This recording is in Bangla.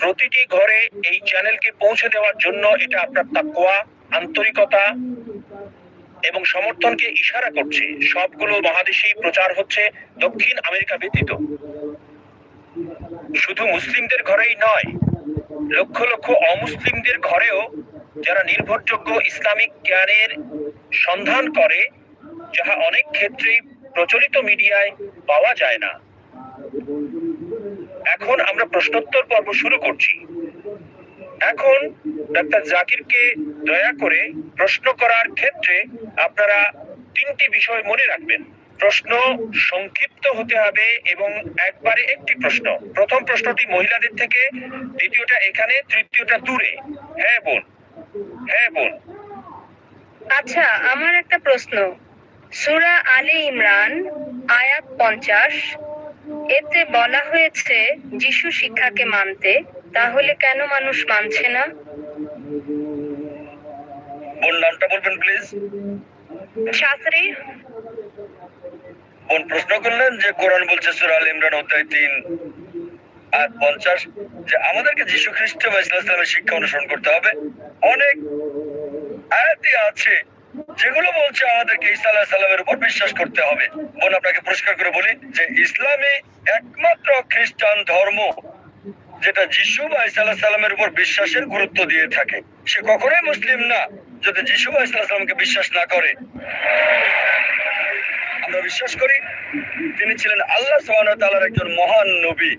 প্রতিটি ঘরে এই চ্যানেলকে পৌঁছে দেওয়ার জন্য এটা আপনার তাকওয়া, আন্তরিকতা এবং সমর্থনকে ইশারা করছে। সবগুলো মহাদেশেই প্রচার হচ্ছে দক্ষিণ আমেরিকা ব্যতীত। শুধু মুসলিমদের ঘরেই নয়, লক্ষ লক্ষ অমুসলিমদের ঘরেও যারা নির্ভরযোগ্য ইসলামিক জ্ঞানের সন্ধান করে, যাহা অনেক ক্ষেত্রেই প্রচলিত মিডিয়ায় পাওয়া যায় না। এখন আমরা প্রশ্নোত্তর পর্ব শুরু করছি। এখন ডাক্তার জাকিরকে দয়া করে প্রশ্ন করার ক্ষেত্রে আপনারা তিনটি বিষয় মনে রাখবেন। প্রশ্ন সংক্ষিপ্ত হতে হবে এবং একবারে একটি প্রশ্ন। প্রথম প্রশ্নটি মহিলাদের থেকে, দ্বিতীয়টা এখানে, তৃতীয়টা দূরে। হ্যাঁ বোন হ্যাঁ বোন। আচ্ছা আমার একটা প্রশ্ন। সূরা আলে ইমরান, আয়াত পঞ্চাশ এতে বলা হয়েছে যিশু শিক্ষাকে মানতে তাহলে কেন মানুষ মানছে না? বোন নামটা বলবেন প্লিজ শাস্ত্রী বোন প্রশ্ন করলেন যে কোরআন বলছে সূরা আল ইমরান অধ্যায় আর পঞ্চাশ যে আমাদেরকে যীশু খ্রিস্ট বা ইসলামের শিক্ষা অনুসরণ করতে হবে। অনেক আয়াতই আছে যেগুলো বলছে আমাদেরকে ঈসা আলাহ সাল্লামের উপর বিশ্বাস করতে হবে। বোন, আপনাকে পরিষ্কার করে বলি যে ইসলামে একমাত্র খ্রিস্টান ধর্ম যেটা যিশু বা ঈসা আলাহ সাল্লামের উপর বিশ্বাসের গুরুত্ব দিয়ে থাকে। সে কখনোই মুসলিম না, যদি যিশু বা ঈসা আলাহ সাল্লামকে বিশ্বাস না করে। আমরা বিশ্বাস করি, তিনি ছিলেন আল্লাহ সুবহানাহু ওয়া তাআলার একজন মহান নবী।